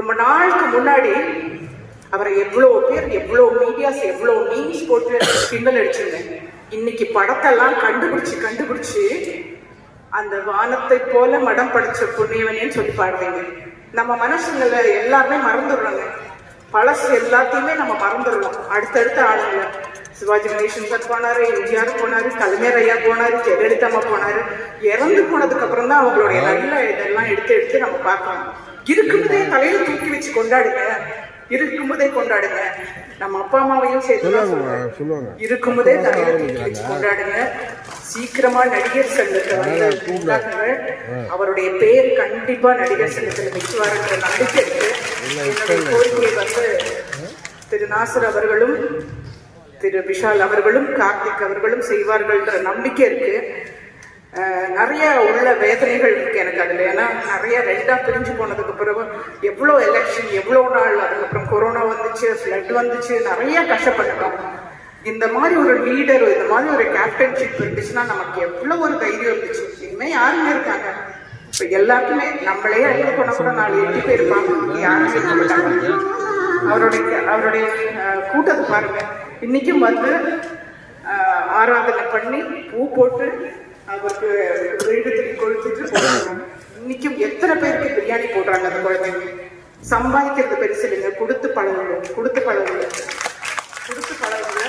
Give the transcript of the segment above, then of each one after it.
ரொம்ப நாளுக்கு முன்னாடி அவரை எவ்வளோ பேர் எவ்வளோ மீடியாஸ் எவ்வளோ மீன்ஸ் போட்டு கிண்டல் அடிச்சிருங்க இன்னைக்கு படத்தெல்லாம் கண்டுபிடிச்சு கண்டுபிடிச்சு அந்த வானத்தை போல மடம் படிச்ச புண்ணியவனேன்னு சொல்லி பாடுறீங்க நம்ம மனசுங்களை எல்லாருமே மறந்துடுறாங்க. பழசு எல்லாத்தையுமே நம்ம மறந்துடுறோம். அடுத்தடுத்த ஆளுங்களை. சிவாஜி கணேசன் சார் போனாரு எம்ஜிஆர் போனாரு கலைஞர் ஐயா போனாரு ஜெயலலிதா அம்மா போனாரு. இறந்து போனதுக்கு அப்புறம் தான் அவங்களுடைய நல்ல இதெல்லாம் எடுத்து எடுத்து நம்ம பார்க்கலாம் இருக்கும்போதே தலையில தூக்கி வச்சு கொண்டாடுங்க. இருக்கும்போதே கொண்டாடுங்க. நம்ம அப்பா அம்மாவையும் சேர்த்து இருக்கும்போதே தலையில தூக்கி வச்சு கொண்டாடுங்க. சீக்கிரமா நடிகர் சங்கத்தை வந்து உண்டாக்குங்க அவருடைய பேர் கண்டிப்பா நடிகர் சங்கத்துல நிற்குவாருன்ற நம்பிக்கை இருக்கு. கோரிக்கையை வந்து திரு நாசர் அவர்களும் திரு விஷால் அவர்களும் கார்த்திக் அவர்களும் செய்வார்கள்ன்ற நம்பிக்கை இருக்கு. நிறைய உள்ள வேதனைகள் இருக்கு எனக்கு அதுல. ஏன்னா நிறைய ரெண்டா பிரிஞ்சு போனதுக்கு பிறகு எவ்வளோ எலெக்ஷன் எவ்வளோ நாள் அதுக்கப்புறம் கொரோனா வந்துச்சு ஃப்ளட் வந்துச்சு நிறைய கஷ்டப்பட்டுட்டோம். இந்த மாதிரி ஒரு லீடர் இந்த மாதிரி ஒரு கேப்டன்ஷிப் இருந்துச்சுன்னா நமக்கு எவ்வளோ ஒரு தைரியம் இருந்துச்சு. இனிமே யாருங்க இருக்காங்க? இப்போ எல்லாருக்குமே நம்மளே அழிவு போன கூட நாலு எட்டு பேர் இருப்பாங்க. யாரும் மாட்டாங்க. அவருடைய அவருடைய கூட்டத்தை பாருங்க. இன்னைக்கும் வந்து ஆராதனை பண்ணி பூ போட்டு அவருக்கு வீடு திருப்பி போடுறாங்க இன்னைக்கும் எத்தனை பேருக்கு பிரியாணி போடுறாங்க அந்த குழந்தைங்க? சம்பாதிக்கிறது பெருசு இல்லைங்க. கொடுத்து பழகுங்க. கொடுத்து பழகுங்க. கொடுத்து பழகுங்க.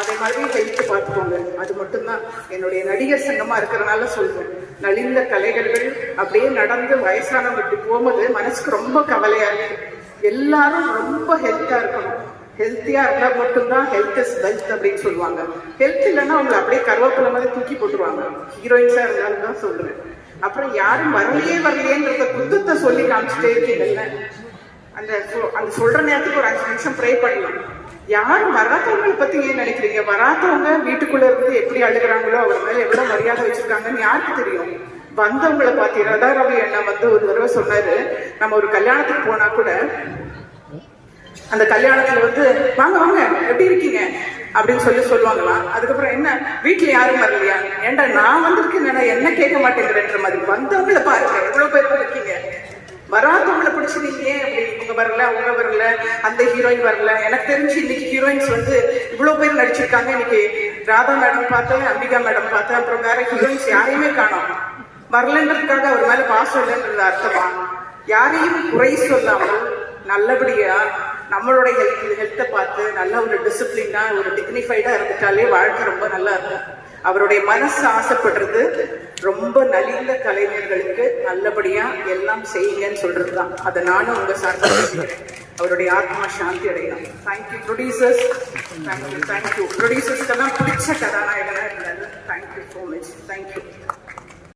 அதே மாதிரி ஹெல்த் பார்த்துக்கோங்க. அது மட்டும்தான். என்னுடைய நடிகர் சங்கமா இருக்கிறனால சொல்லுவேன் நலிந்த கலைகள்கள் அப்படியே நடந்து வயசானவங்க இப்படி போகும்போது மனசுக்கு ரொம்ப கவலையா இருக்கு. எல்லாரும் ரொம்ப ஹெல்த்தா இருக்கணும். ஹெல்த்தியா இருந்தா மட்டும்தான் ஹெல்த் இஸ் வெல்த் அப்படின்னு சொல்லுவாங்க. ஹெல்த் இல்லைன்னா அவங்களை அப்படியே கருவேப்பிலை மாதிரி தூக்கி போட்டுருவாங்க. ஹீரோயின்ஸா இருந்தாலும் தான் சொல்றேன். அப்புறம் யாரும் வரலையே வரலையேன்றத குத்தத்தை சொல்லி காமிச்சிட்டே இருக்கீங்கல்ல. அந்த அந்த சொல்ற நேரத்துக்கு ஒரு அஞ்சு நிமிஷம் ப்ரே பண்ணலாம். யாரும் வராதவங்களை பத்தி ஏன் நினைக்கிறீங்க? வராதவங்க வீட்டுக்குள்ள இருந்து எப்படி அழுகுறாங்களோ அவர் மேல எவ்வளவு மரியாதை வச்சிருக்காங்கன்னு யாருக்கு தெரியும்? வந்தவங்களை பார்த்து ரதா ரவி அண்ணா வந்து ஒரு தடவை சொன்னாரு நம்ம ஒரு கல்யாணத்துக்கு போனா கூட அந்த கல்யாணத்துல வந்து வாங்க வாங்க எப்படி இருக்கீங்க? அப்படின்னு சொல்லி சொல்லுவாங்களாம். அதுக்கப்புறம் என்ன வீட்டுல யாரும் வரலையா? ஏன்டா நான் வந்திருக்கேன் என்ன கேட்க மாட்டேங்கிறேன்ற மாதிரி வந்தவங்களை பாருங்க எவ்வளவு பேர் இருக்கீங்க வராதவங்களை பிடிச்சிருக்கீங்க ஏன் அப்படி? இவங்க வரல அவங்க வரல அந்த ஹீரோயின் வரல. எனக்கு தெரிஞ்சு இன்னைக்கு ஹீரோயின்ஸ் வந்து இவ்வளவு பேர் நடிச்சிருக்காங்க. இன்னைக்கு ராதா மேடம் பார்த்தேன் அம்பிகா மேடம் பார்த்தேன் அப்புறம் வேற ஹீரோயின்ஸ் யாரையுமே காணோம். வரலன்றதுக்காக அவர் மேல பாசம் இல்லைன்றது அர்த்தமா? யாரையும் குறை சொல்லாமல் நல்லபடியா நம்மளுடைய ஹெல்த் ஹெல்த்தை பார்த்து நல்ல ஒரு டிசிப்ளினா ஒரு டிக்னிஃபைடா இருந்துட்டாலே வாழ்க்கை ரொம்ப நல்லா இருக்கும். அவருடைய மனசு ஆசைப்படுறது ரொம்ப நலிந்த கலைஞர்களுக்கு நல்லபடியா எல்லாம் செய்யுங்கன்னு சொல்றதுதான். அதை நானும் உங்க சார்பாக அவருடைய ஆத்மா சாந்தி அடையணும். Thank you producers thank you thank you ப்ரொடியூசர்ஸ்க்கெல்லாம் பிடிச்ச கதாநாயகனா இருந்தாரு தேங்க்யூ ஸோ மச் தேங்க்யூ